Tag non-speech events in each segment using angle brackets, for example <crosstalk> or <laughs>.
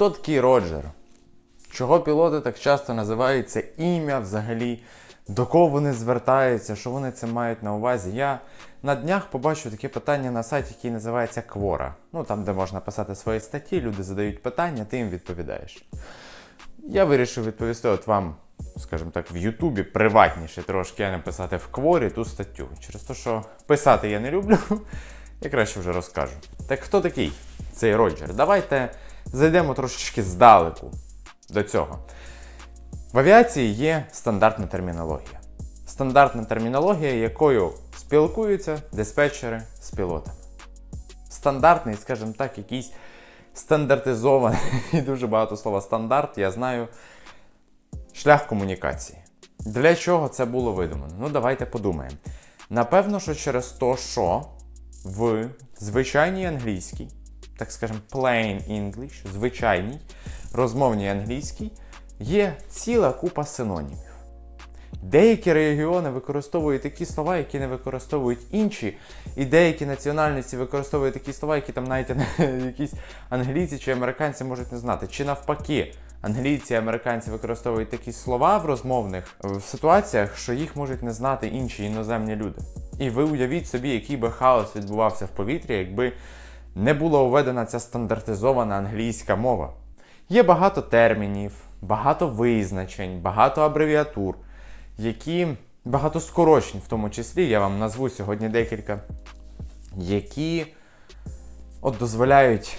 Хто такий Роджер? Чого пілоти так часто називають це ім'я взагалі? До кого вони звертаються, що вони це мають на увазі? Я на днях побачив таке питання на сайті, який називається Квора. Ну там, де можна писати свої статті, люди задають питання, ти їм відповідаєш. Я вирішив відповісти от вам, скажімо так, в Ютубі приватніше трошки, а не писати в кворі ту статтю. Через те, що писати я не люблю, <laughs> я краще вже розкажу. Так хто такий цей Роджер? Давайте зайдемо трошечки здалеку до цього. В авіації є стандартна термінологія. Стандартна термінологія, якою спілкуються диспетчери з пілотами. Стандартний, скажімо так, якийсь стандартизований, <laughs> і дуже багато слова стандарт, я знаю, шлях комунікації. Для чого це було видумано? Ну, давайте подумаємо. Напевно, що через те, що в звичайній англійській, так скажемо, plain English, звичайній розмовній англійській, є ціла купа синонімів. Деякі регіони використовують такі слова, які не використовують інші, і деякі національності використовують такі слова, які там навіть <laughs> якісь англійці чи американці можуть не знати. Чи навпаки, англійці і американці використовують такі слова в розмовних в ситуаціях, що їх можуть не знати інші іноземні люди. І ви уявіть собі, який би хаос відбувався в повітрі, якби не була введена ця стандартизована англійська мова. Є багато термінів, багато визначень, багато абревіатур, які багато скорочень, в тому числі, я вам назву сьогодні декілька, які от дозволяють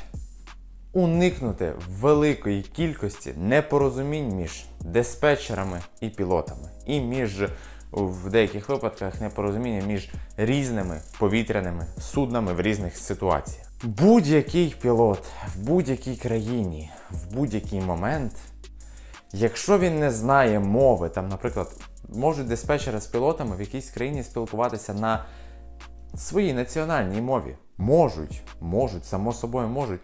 уникнути великої кількості непорозумінь між диспетчерами і пілотами, і між в деяких випадках непорозуміння між різними повітряними суднами в різних ситуаціях. Будь-який пілот в будь-якій країні в будь-який момент, якщо він не знає мови, там, наприклад, можуть диспетчери з пілотами в якійсь країні спілкуватися на своїй національній мові. Можуть, можуть, само собою можуть.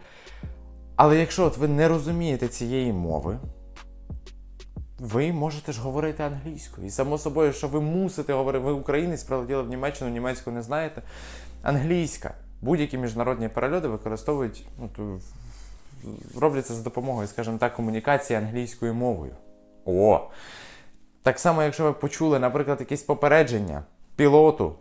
Але якщо от ви не розумієте цієї мови, ви можете ж говорити англійською. І само собою, що ви мусите говорити, ви українець, прилетіли в Німеччину, німецьку не знаєте. Англійська. Будь-які міжнародні перельоти використовують, ну, робляться за допомогою, скажімо так, комунікації англійською мовою. О! Так само, якщо ви почули, наприклад, якесь попередження пілоту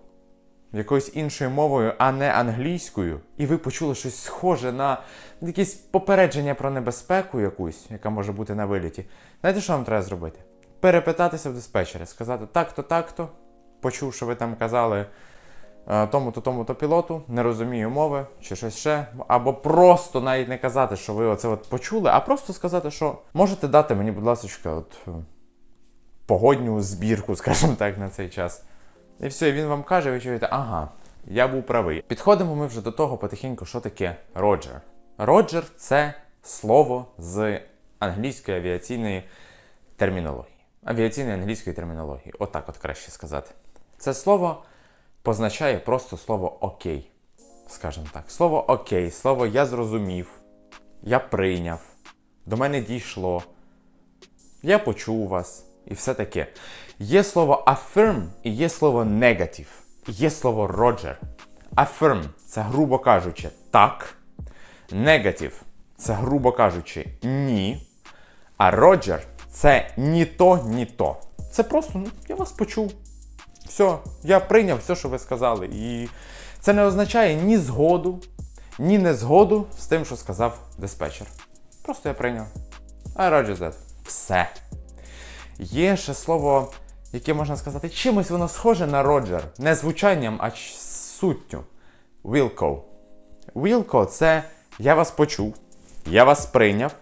якоюсь іншою мовою, а не англійською, і ви почули щось схоже на якесь попередження про небезпеку якусь, яка може бути на виліті, знаєте, що вам треба зробити? Перепитатися в диспетчера, сказати так-то, так-то, почув, що ви там казали тому-то, тому-то пілоту, не розумію мови, чи щось ще. Або просто навіть не казати, що ви оце от почули, а просто сказати, що можете дати мені, будь ласка, от е, погодню збірку, <laughs> скажімо так, на цей час. І все, і він вам каже, ви чуєте, ага, я був правий. Підходимо ми вже до того потихеньку, що таке Роджер. Роджер це слово з англійської авіаційної термінології. Авіаційної англійської термінології. Отак от краще сказати. Це слово позначає просто слово окей. Скажімо так. Слово окей, слово я зрозумів, я прийняв, до мене дійшло, я почув вас і все таке. Є слово affirm і є слово negative. Є слово Roger. Affirm це, грубо кажучи, так. Negative це, грубо кажучи, ні. А Roger це ні то, ні то. Це просто, ну, я вас почув. Все, я прийняв все, що ви сказали. І це не означає ні згоду, ні незгоду з тим, що сказав диспетчер. Просто я прийняв. I roger that. Все. Є ще слово, яке можна сказати, чимось воно схоже на Роджер. Не звучанням, а суттю. Wilco. Wilco це я вас почув, я вас прийняв,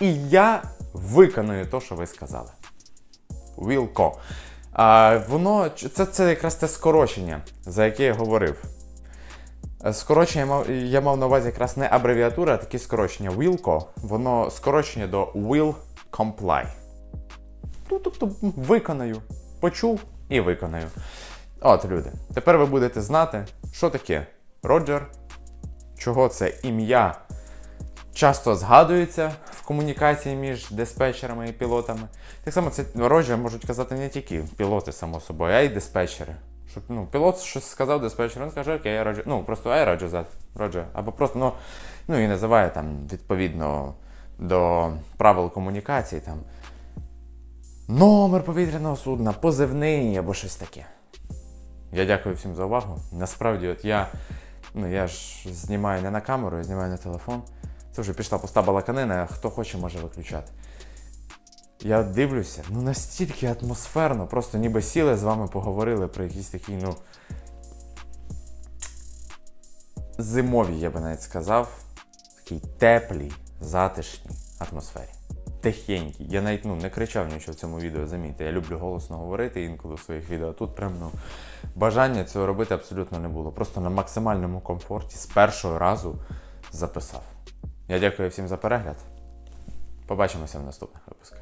і я виконую те, що ви сказали. Wilco. А, воно, це, це якраз те скорочення, за яке я говорив. Е, Скорочення я мав, я мав на увазі якраз не абревіатура, а таке скорочення. Wilco, воно скорочення до will comply. Ну, тобто виконаю. Почув і виконаю. От, люди. Тепер ви будете знати, що таке Роджер, чого це ім'я часто згадується комунікації між диспетчерами і пілотами. Так само це Роджер можуть казати не тільки пілоти, само собою, а й диспетчери. Щоб ну, пілот щось сказав диспетчеру, він каже, окей, Роджер. Ну, просто I Roger that, Роджер. Або просто, ну, ну і називає там відповідно до правил комунікації, там номер повітряного судна, позивний або щось таке. Я дякую всім за увагу. Насправді, от я, ну я ж знімаю не на камеру, я знімаю на телефон. Це вже пішла пуста балаканина, хто хоче, може виключати. Я дивлюся, ну настільки атмосферно, просто ніби сіли з вами поговорили про якісь такі, ну. Зимові, я би навіть сказав, такій теплій, затишній атмосфері. Тихенькій. Я навіть ну, не кричав нічого в цьому відео, замітьте. Я люблю голосно говорити інколи в своїх відео. Тут прям ну, бажання цього робити абсолютно не було. Просто на максимальному комфорті з першого разу записав. Я дякую всім за перегляд. Побачимося в наступних випусках.